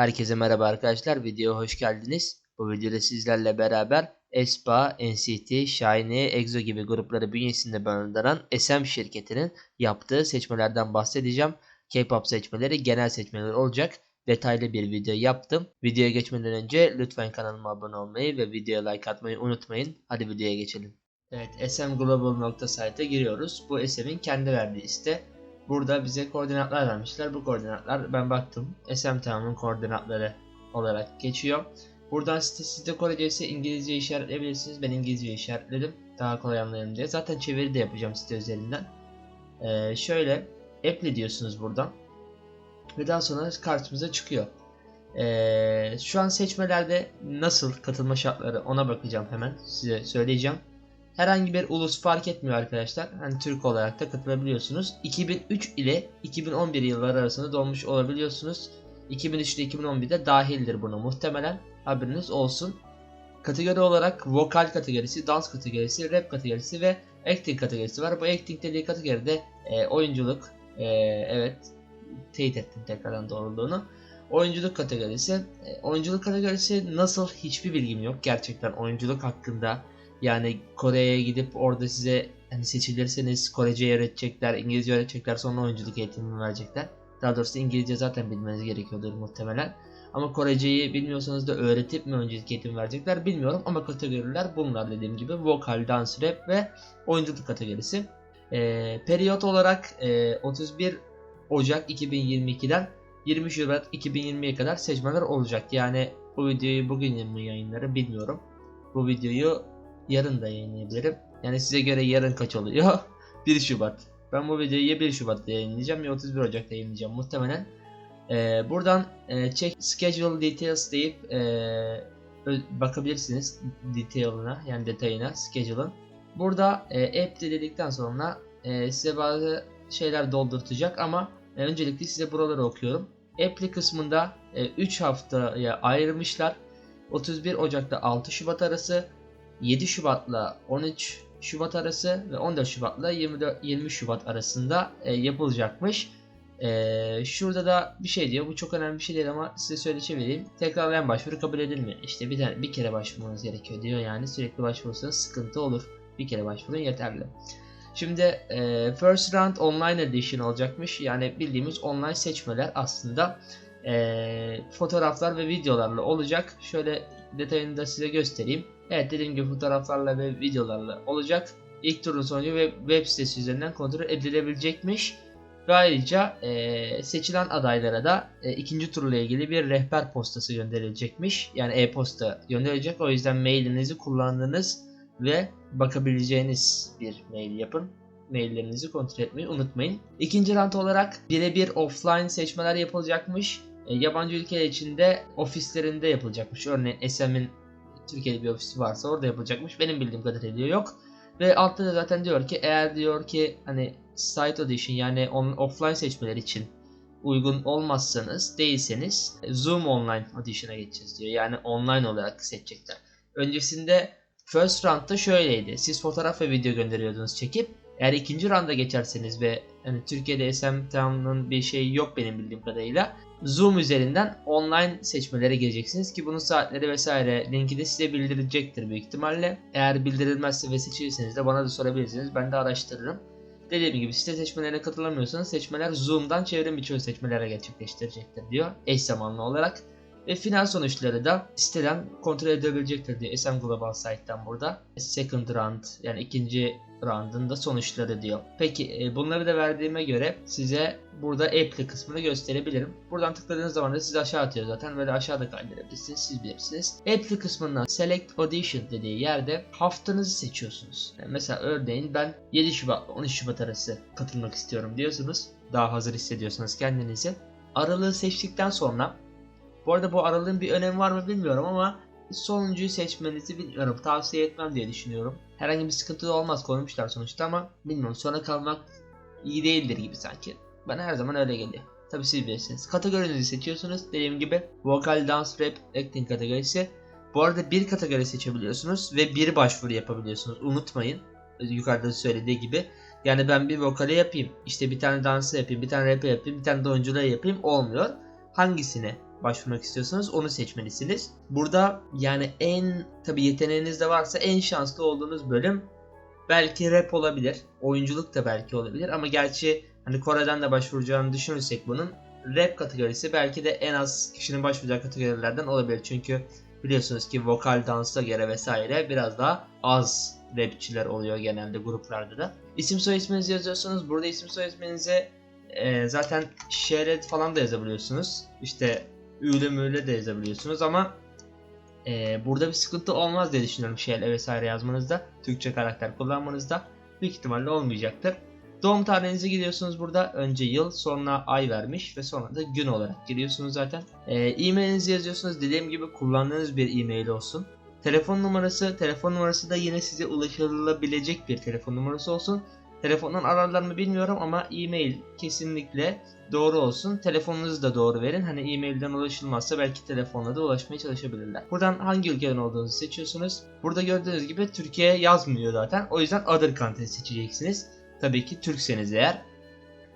Herkese merhaba arkadaşlar. Videoya hoş geldiniz. Bu videoda sizlerle beraber Espa, NCT, Shiny, EXO gibi grupları bünyesinde barındıran SM şirketinin yaptığı seçmelerden bahsedeceğim. K-pop seçmeleri genel seçmeler olacak. Detaylı bir video yaptım. Videoya geçmeden önce lütfen kanalıma abone olmayı ve videoya like atmayı unutmayın. Hadi videoya geçelim. Evet smglobal.site'e giriyoruz. Bu SM'in kendi verdiği site. Burada bize koordinatlar vermişler. Bu koordinatlar ben baktım. SM tamamın koordinatları olarak geçiyor. Buradan site sizde Korecesi İngilizce işaretleyebilirsiniz. Ben İngilizce işaretledim. Daha kolay anlayalım diye. Zaten çeviri de yapacağım site üzerinden. Ee, şöyle apply diyorsunuz buradan. Ve daha sonra karşımıza çıkıyor. Ee, şu an seçmelerde nasıl katılma şartları ona bakacağım hemen. Size söyleyeceğim. Herhangi bir ulus fark etmiyor arkadaşlar. Hani Türk olarak da katılabiliyorsunuz. 2003 ile 2011 yılları arasında doğmuş olabiliyorsunuz. 2003 ile 2011'de dahildir buna muhtemelen. Haberiniz olsun. Kategori olarak vokal kategorisi, dans kategorisi, rap kategorisi ve acting kategorisi var. Bu acting dediği kategoride e, oyunculuk, e, evet teyit ettim tekrardan doğruluğunu. Oyunculuk kategorisi. E, oyunculuk kategorisi nasıl hiçbir bilgim yok gerçekten oyunculuk hakkında. Yani Kore'ye gidip orada size hani seçilirseniz Korece öğretecekler, İngilizce öğretecekler, sonra oyunculuk eğitimi verecekler. Daha doğrusu İngilizce zaten bilmeniz gerekiyordur muhtemelen. Ama Koreceyi bilmiyorsanız da öğretip mi oyunculuk eğitimi verecekler bilmiyorum. Ama kategoriler bunlar dediğim gibi. Vokal, dans, rap ve oyunculuk kategorisi. Ee, periyot olarak e, 31 Ocak 2022'den 20 Şubat 2020'ye kadar seçmeler olacak. Yani bu videoyu bugün mi yayınlarım bilmiyorum. Bu videoyu yarın da yayınlayabilirim. Yani size göre yarın kaç oluyor? 1 Şubat. Ben bu videoyu ya 1 Şubat'ta yayınlayacağım ya 31 Ocak'ta yayınlayacağım muhtemelen. Ee, buradan e, check schedule details deyip e, bakabilirsiniz detail'ına yani detayına schedule'ın. Burada e, app de dedikten sonra e, size bazı şeyler doldurtacak ama e, öncelikle size buraları okuyorum. App'li kısmında e, 3 haftaya ayırmışlar. 31 Ocak'ta 6 Şubat arası 7 Şubat'la 13 Şubat arası ve 14 Şubat'la 24 20 Şubat arasında e, yapılacakmış. E, şurada da bir şey diyor. Bu çok önemli bir şey değil ama size söyle çevireyim. Tekrarlayan başvuru kabul edilmiyor. İşte bir tane bir kere başvurmanız gerekiyor diyor. Yani sürekli başvurursanız sıkıntı olur. Bir kere başvurun yeterli. Şimdi e, First Round Online Edition olacakmış. Yani bildiğimiz online seçmeler aslında e, fotoğraflar ve videolarla olacak. Şöyle detayını da size göstereyim. Evet dediğim gibi fotoğraflarla ve videolarla olacak. İlk turun sonucu ve web sitesi üzerinden kontrol edilebilecekmiş. Ve ayrıca e, seçilen adaylara da e, ikinci turla ilgili bir rehber postası gönderilecekmiş. Yani e-posta gönderilecek. O yüzden mailinizi kullandığınız ve bakabileceğiniz bir mail yapın. Maillerinizi kontrol etmeyi unutmayın. İkinci rant olarak birebir offline seçmeler yapılacakmış. E, yabancı ülkeler içinde ofislerinde yapılacakmış. Örneğin SM'in Türkiye'de bir ofisi varsa orada yapılacakmış. Benim bildiğim kadarıyla yok. Ve altta da zaten diyor ki eğer diyor ki hani site audition yani on, offline seçmeler için uygun olmazsanız değilseniz Zoom online audition'a geçeceğiz diyor. Yani online olarak seçecekler. Öncesinde first round'da şöyleydi. Siz fotoğraf ve video gönderiyordunuz çekip eğer ikinci round'a geçerseniz ve hani Türkiye'de SM Town'un bir şeyi yok benim bildiğim kadarıyla Zoom üzerinden online seçmelere gireceksiniz ki bunun saatleri vesaire linki de size bildirilecektir büyük ihtimalle. Eğer bildirilmezse ve seçilirseniz de bana da sorabilirsiniz. Ben de araştırırım. Dediğim gibi site seçmelerine katılamıyorsanız seçmeler Zoom'dan çevrim içi seçmelere gerçekleştirecektir diyor eş zamanlı olarak. Ve final sonuçları da siteden kontrol edilebilecektir diyor SM Global Site'den burada. Second round yani ikinci round'ın da sonuçları diyor. Peki e, bunları da verdiğime göre size burada apply kısmını gösterebilirim. Buradan tıkladığınız zaman da sizi aşağı atıyor zaten. Böyle aşağıda kaydırabilirsiniz. Siz bilirsiniz. Apply kısmından Select Audition dediği yerde haftanızı seçiyorsunuz. Yani mesela örneğin ben 7 Şubat 13 Şubat arası katılmak istiyorum diyorsunuz. Daha hazır hissediyorsanız kendinizi. Aralığı seçtikten sonra bu arada bu aralığın bir önemi var mı bilmiyorum ama sonuncuyu seçmenizi bilmiyorum. Tavsiye etmem diye düşünüyorum. Herhangi bir sıkıntı da olmaz koymuşlar sonuçta ama bilmiyorum sona kalmak iyi değildir gibi sanki. Bana her zaman öyle geliyor. Tabi siz bilirsiniz. Kategorinizi seçiyorsunuz. Dediğim gibi vokal, dans, rap, acting kategorisi. Bu arada bir kategori seçebiliyorsunuz ve bir başvuru yapabiliyorsunuz. Unutmayın. Yukarıda söylediği gibi. Yani ben bir vokale yapayım. işte bir tane dansı yapayım, bir tane rap yapayım, bir tane de oyunculuğa yapayım. Olmuyor. Hangisine başvurmak istiyorsanız onu seçmelisiniz. Burada yani en tabi yeteneğiniz de varsa en şanslı olduğunuz bölüm belki rap olabilir. Oyunculuk da belki olabilir ama gerçi hani Kore'den de başvuracağını düşünürsek bunun rap kategorisi belki de en az kişinin başvuracağı kategorilerden olabilir. Çünkü biliyorsunuz ki vokal dansa göre vesaire biraz daha az rapçiler oluyor genelde gruplarda da. İsim soy isminizi yazıyorsunuz. Burada isim soy isminize e, zaten şehret falan da yazabiliyorsunuz. İşte üyle müyle de yazabiliyorsunuz ama e, burada bir sıkıntı olmaz diye düşünüyorum şehre vesaire yazmanızda. Türkçe karakter kullanmanızda. Büyük ihtimalle olmayacaktır. Doğum tarihinize gidiyorsunuz burada. Önce yıl, sonra ay vermiş ve sonra da gün olarak giriyorsunuz zaten. Ee, e-mailinizi yazıyorsunuz. Dediğim gibi kullandığınız bir e-mail olsun. Telefon numarası, telefon numarası da yine size ulaşılabilecek bir telefon numarası olsun. Telefondan ararlar mı bilmiyorum ama e-mail kesinlikle doğru olsun. Telefonunuzu da doğru verin. Hani e-mailden ulaşılmazsa belki telefonla da ulaşmaya çalışabilirler. Buradan hangi ülkeden olduğunuzu seçiyorsunuz. Burada gördüğünüz gibi Türkiye yazmıyor zaten. O yüzden other country seçeceksiniz. Tabii ki Türkseniz eğer.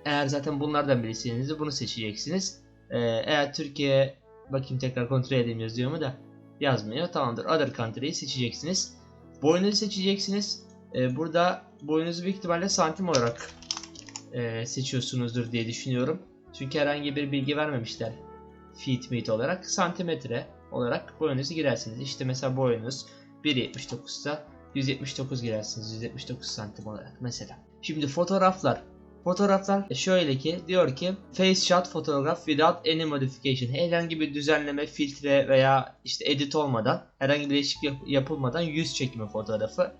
Eğer zaten bunlardan birisiniz bunu seçeceksiniz. Ee, eğer Türkiye bakayım tekrar kontrol edeyim yazıyor mu da yazmıyor. Tamamdır. Other country'yi seçeceksiniz. Boyunuzu seçeceksiniz. Ee, burada boyunuzu büyük ihtimalle santim olarak e, seçiyorsunuzdur diye düşünüyorum. Çünkü herhangi bir bilgi vermemişler. Feet meet olarak. Santimetre olarak boyunuzu girersiniz. İşte mesela boyunuz 1.79 ise 179 girersiniz. 179 santim olarak mesela. Şimdi fotoğraflar. Fotoğraflar şöyle ki diyor ki face shot photograph without any modification. Herhangi bir düzenleme, filtre veya işte edit olmadan, herhangi bir değişiklik yap- yapılmadan yüz çekimi fotoğrafı.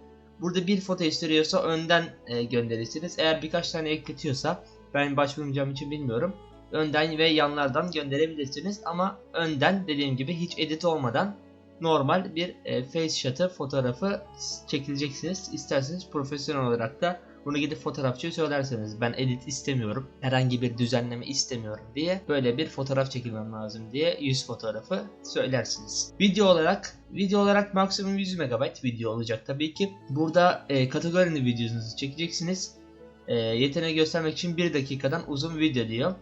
Burada bir foto istiyorsa önden e, gönderirsiniz. Eğer birkaç tane ekletiyorsa ben başvurmayacağım için bilmiyorum. Önden ve yanlardan gönderebilirsiniz ama önden dediğim gibi hiç edit olmadan normal bir e, face shot'ı fotoğrafı çekileceksiniz. İsterseniz profesyonel olarak da bunu gidip fotoğrafçıya söylerseniz ben edit istemiyorum, herhangi bir düzenleme istemiyorum diye böyle bir fotoğraf çekilmem lazım diye yüz fotoğrafı söylersiniz. Video olarak video olarak maksimum 100 MB video olacak tabii ki. Burada e, kategorinin videonuzu çekeceksiniz. E, yeteneği göstermek için 1 dakikadan uzun video diyor.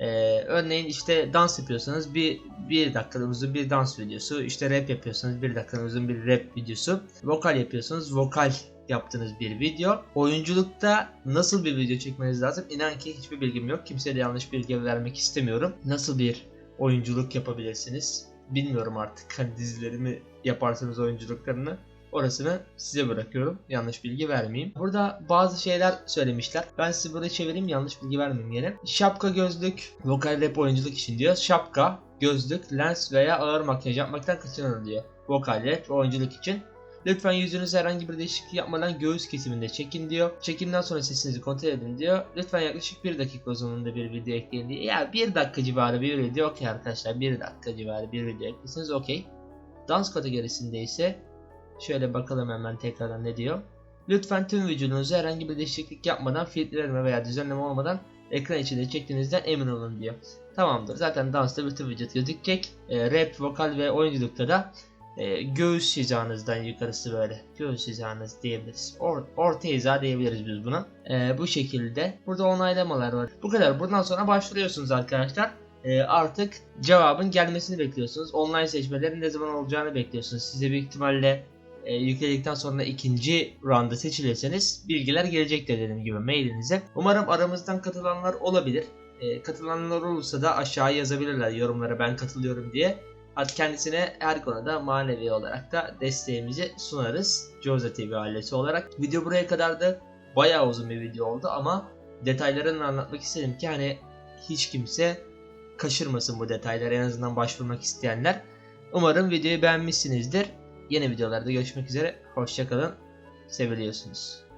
Ee, örneğin işte dans yapıyorsanız bir bir dakikadan uzun bir dans videosu, işte rap yapıyorsanız bir dakikadan uzun bir rap videosu, vokal yapıyorsanız vokal yaptığınız bir video. Oyunculukta nasıl bir video çekmeniz lazım? İnan ki hiçbir bilgim yok. Kimseye de yanlış bilgi vermek istemiyorum. Nasıl bir oyunculuk yapabilirsiniz? Bilmiyorum artık. Hani dizilerimi yaparsanız oyunculuklarını Orasını size bırakıyorum. Yanlış bilgi vermeyeyim. Burada bazı şeyler söylemişler. Ben size burada çevireyim yanlış bilgi vermeyeyim yine. Şapka, gözlük, vokal rap oyunculuk için diyor. Şapka, gözlük, lens veya ağır makyaj yapmaktan kaçının diyor. Vokal rap oyunculuk için. Lütfen yüzünüzü herhangi bir değişiklik yapmadan göğüs kesiminde çekin diyor. Çekimden sonra sesinizi kontrol edin diyor. Lütfen yaklaşık bir dakika uzunluğunda bir video ekleyin diyor. Ya bir dakika civarı bir video okey arkadaşlar. Bir dakika civarı bir video eklerseniz okey. Dans kategorisinde ise Şöyle bakalım hemen tekrardan ne diyor. Lütfen tüm vücudunuzu herhangi bir değişiklik yapmadan, filtreleme veya düzenleme olmadan ekran içinde çektiğinizden emin olun diyor. Tamamdır. Zaten dansta bütün vücut gözükecek. E, rap, vokal ve oyunculukta da e, göğüs hizanızdan yukarısı böyle. Göğüs hizanız diyebiliriz. Or, orta hiza diyebiliriz biz buna. E, bu şekilde. Burada onaylamalar var. Bu kadar. Buradan sonra başvuruyorsunuz arkadaşlar. E, artık cevabın gelmesini bekliyorsunuz. Online seçmelerin ne zaman olacağını bekliyorsunuz. Size büyük ihtimalle e, yükledikten sonra ikinci rounda seçilirseniz bilgiler gelecektir dediğim gibi mailinize. Umarım aramızdan katılanlar olabilir. E, katılanlar olursa da aşağıya yazabilirler yorumlara ben katılıyorum diye. Kendisine her konuda manevi olarak da desteğimizi sunarız. Joza TV ailesi olarak. Video buraya kadardı. Bayağı uzun bir video oldu ama detaylarını anlatmak istedim ki hani hiç kimse kaçırmasın bu detayları en azından başvurmak isteyenler. Umarım videoyu beğenmişsinizdir. Yeni videolarda görüşmek üzere. Hoşçakalın. Seviliyorsunuz.